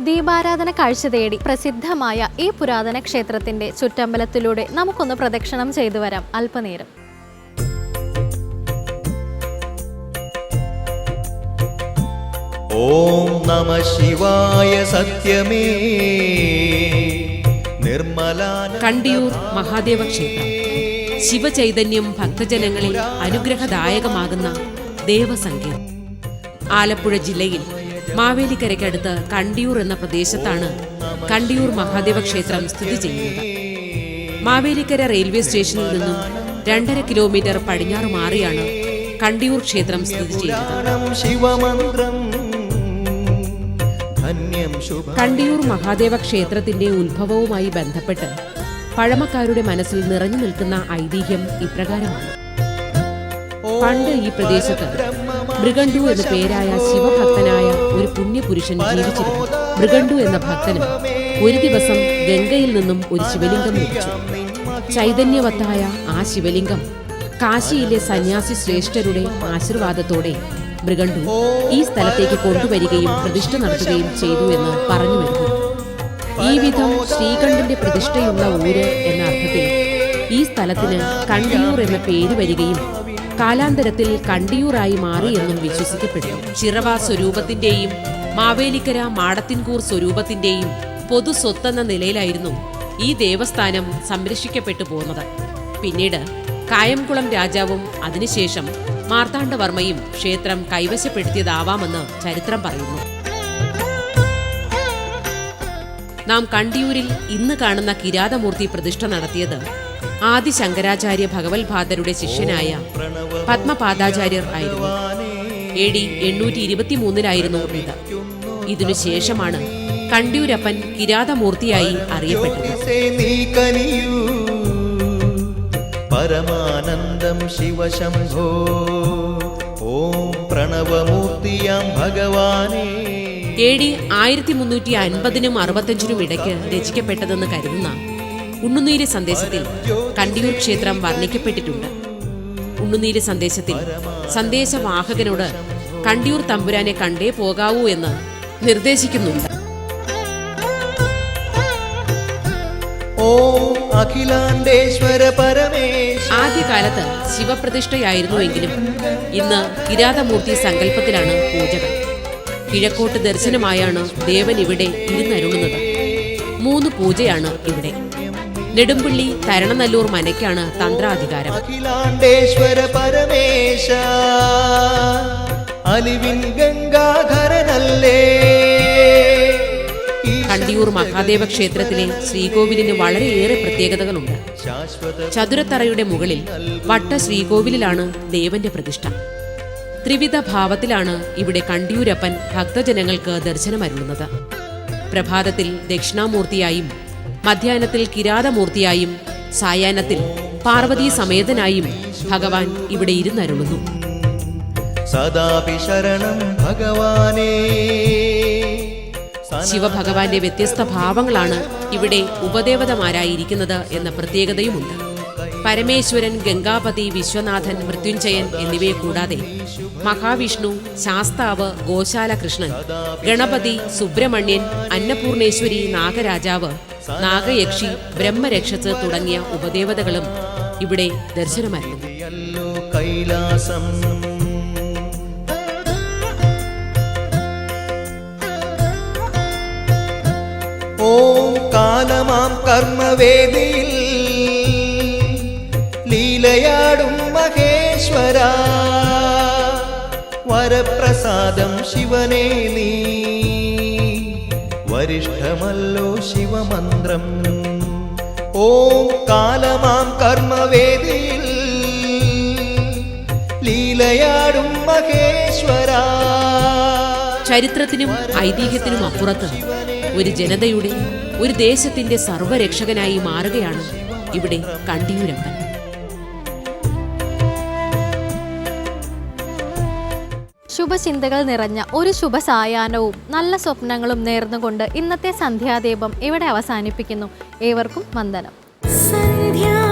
ദീപാരാധന കാഴ്ച തേടി പ്രസിദ്ധമായ ഈ പുരാതന ക്ഷേത്രത്തിന്റെ ചുറ്റമ്പലത്തിലൂടെ നമുക്കൊന്ന് പ്രദക്ഷിണം ചെയ്തു വരാം അല്പനേരം. ഓം നമ ശിവായ സത്യമേ. നിർമ്മലാന കണ്ടിയൂർ മഹാദേവ ക്ഷേത്രം. ശിവചൈതന്യം ഭക്തജനങ്ങളിൽ അനുഗ്രഹദായകമാകുന്ന ദേവസങ്കേതം ആലപ്പുഴ ജില്ലയിൽ മാവേലിക്കരയ്ക്കടുത്ത് കണ്ടിയൂർ എന്ന പ്രദേശത്താണ് കണ്ടിയൂർ മഹാദേവ ക്ഷേത്രം സ്ഥിതി ചെയ്യുന്നത്. മാവേലിക്കര റെയിൽവേ സ്റ്റേഷനിൽ നിന്നും രണ്ടര കിലോമീറ്റർ പടിഞ്ഞാറ് മാറിയാണ് കണ്ടിയൂർ ക്ഷേത്രം സ്ഥിതി ചെയ്യുന്നത്. കണ്ടിയൂർ മഹാദേവ ക്ഷേത്രത്തിന്റെ ഉത്ഭവവുമായി ബന്ധപ്പെട്ട് പഴമക്കാരുടെ മനസ്സിൽ നിറഞ്ഞു നിൽക്കുന്ന ഐതിഹ്യം ഇപ്രകാരമാണ്. പണ്ട് ഈ പ്രദേശത്ത് മൃഗണ്ടു എന്ന പേരായ ശിവഭക്തനായ ഒരു പുണ്യപുരുഷൻ ജീവിച്ചിരുന്നു. മൃഗണ്ടു എന്ന ഭക്തന് ഒരു ദിവസം ഗംഗയിൽ നിന്നും ഒരു ശിവലിംഗം ലഭിച്ചു. ചൈതന്യവത്തായ ആ ശിവലിംഗം കാശിയിലെ സന്യാസി ശ്രേഷ്ഠരുടെ ആശീർവാദത്തോടെ മൃഗണ്ടു ഈ സ്ഥലത്തേക്ക് കൊണ്ടുവരികയും പ്രതിഷ്ഠ നടത്തുകയും ചെയ്തു എന്ന് പറഞ്ഞു വരുന്നു. ഈ വിധം ശ്രീകണ്ഠന്റെ പ്രതിഷ്ഠയുള്ള ഊര് എന്ന അർത്ഥത്തിൽ ഈ സ്ഥലത്തിന് കണ്ടിയൂർ എന്ന പേര് വരികയും കാലാന്തരത്തിൽ കണ്ടിയൂറായി മാറി എന്നും വിശ്വസിക്കപ്പെടുന്നു. ചിറവ സ്വരൂപത്തിന്റെയും മാവേലിക്കര മാടത്തിൻകൂർ സ്വരൂപത്തിന്റെയും പൊതു സ്വത്തെന്ന നിലയിലായിരുന്നു ഈ ദേവസ്ഥാനം സംരക്ഷിക്കപ്പെട്ടു പോകുന്നത് പിന്നീട് കായംകുളം രാജാവും അതിനുശേഷം മാർത്താണ്ഡവർമ്മയും ക്ഷേത്രം കൈവശപ്പെടുത്തിയതാവാമെന്ന് ചരിത്രം പറയുന്നു. നാം കണ്ടിയൂരിൽ ഇന്ന് കാണുന്ന കിരാതമൂർത്തി പ്രതിഷ്ഠ നടത്തിയത് ആദി ശങ്കരാചാര്യ ഭഗവത്പാദരുടെ ശിഷ്യനായ പത്മപാദാചാര്യർ ആയിരുന്നു. എ ഡി എണ്ണൂറ്റി ഇരുപത്തിമൂന്നിലായിരുന്നു ഇത് ഇതിനുശേഷമാണ് കണ്ടിയൂരപ്പൻ കിരാതമൂർത്തിയായി അറിയപ്പെട്ടത്. പരമാനന്ദം ശിവശംഭോ. ഓം പ്രണവമൂർത്തിയാം ഭഗവാനേ. എ ഡി ആയിരത്തി മുന്നൂറ്റി അൻപതിനും അറുപത്തഞ്ചിനും ഇടയ്ക്ക് രചിക്കപ്പെട്ടതെന്ന് കരുതുന്ന ഉണ്ണുനീര് സന്ദേശത്തിൽ കണ്ടിയൂർ ക്ഷേത്രം വർണിക്കപ്പെട്ടിട്ടുണ്ട്. ഉണ്ണുനീര് സന്ദേശത്തിൽ സന്ദേശവാഹകനോട് കണ്ടിയൂർ തമ്പുരാനെ കണ്ടേ പോകാവൂ എന്ന് നിർദ്ദേശിക്കുന്നുണ്ട്. ആദ്യകാലത്ത് ശിവപ്രതിഷ്ഠയായിരുന്നുവെങ്കിലും ഇന്ന് കിരാതമൂർത്തി സങ്കല്പത്തിലാണ് പൂജകൾ. കിഴക്കോട്ട് ദർശനമായാണ് ദേവൻ ഇവിടെ ഇരുന്നരുളുന്നത്. മൂന്ന് പൂജയാണ് ഇവിടെ. നെടുമ്പള്ളി തരണനല്ലൂർ മനയ്ക്കാണ് തന്ത്രാധികാരം. അഖിലാണ്ടേശ്വര പരമേശ അലിവിൻ ഗംഗാധരനല്ലേ? കണ്ടിയൂർ മഹാദേവ ക്ഷേത്രത്തിലെ ശ്രീകോവിലിന് വളരെയേറെ പ്രത്യേകതകളുണ്ട്. ചതുരത്തറയുടെ മുകളിൽ വട്ട ശ്രീകോവിലിലാണ് ദേവന്റെ പ്രതിഷ്ഠ. ത്രിവിധ ഭാവത്തിലാണ് ഇവിടെ കണ്ടിയൂരപ്പൻ ഭക്തജനങ്ങൾക്ക് ദർശനമരുളുന്നത്. പ്രഭാതത്തിൽ ദക്ഷിണാമൂർത്തിയായും മധ്യാഹ്നത്തിൽ കിരാതമൂർത്തിയായും സായാഹ്നത്തിൽ പാർവതി സമേതനായും ഭഗവാൻ ഇവിടെ ഇരുന്നരുളുന്നു. ഭഗവാനേ. ശിവഭഗവാന്റെ വ്യത്യസ്ത ഭാവങ്ങളാണ് ഇവിടെ ഉപദേവതമാരായിരിക്കുന്നത് എന്ന പ്രത്യേകതയുമുണ്ട്. പരമേശ്വരൻ ഗംഗാപതി വിശ്വനാഥൻ മൃത്യുഞ്ജയൻ എന്നിവയെ കൂടാതെ മഹാവിഷ്ണു ശാസ്താവ് ഗോശാല കൃഷ്ണൻ ഗണപതി സുബ്രഹ്മണ്യൻ അന്നപൂർണേശ്വരി നാഗരാജാവ് നാഗയക്ഷി ബ്രഹ്മരക്ഷസ് തുടങ്ങിയ ഉപദേവതകളും ഇവിടെ ദർശനമായിരുന്നു കൈലാസം. ഓം കാലമാം കർമ്മവേദിയിൽ ലീലയാടും മഹേശ്വര. വരപ്രസാദം ശിവനേ നീ. വരിഷ്ഠമല്ലോ ശിവമന്ത്രം. ഓം കാലമാം കർമ്മവേദിയിൽ ലീലയാടും മഹേശ്വര. ചരിത്രത്തിനും ഐതിഹ്യത്തിനും അപ്പുറത്ത് ഒരു ജനതയുടെ ഒരു ദേശത്തിന്റെ സർവരക്ഷകനായി മാറുകയാണ് ഇവിടെ കണ്ടിയൂരപ്പൻ. ശുഭചിന്തകൾ നിറഞ്ഞ ഒരു ശുഭസായാഹ്നവും നല്ല സ്വപ്നങ്ങളും നേർന്നുകൊണ്ട് ഇന്നത്തെ സന്ധ്യാദീപം ഇവിടെ അവസാനിപ്പിക്കുന്നു. ഏവർക്കും വന്ദനം. സന്ധ്യാ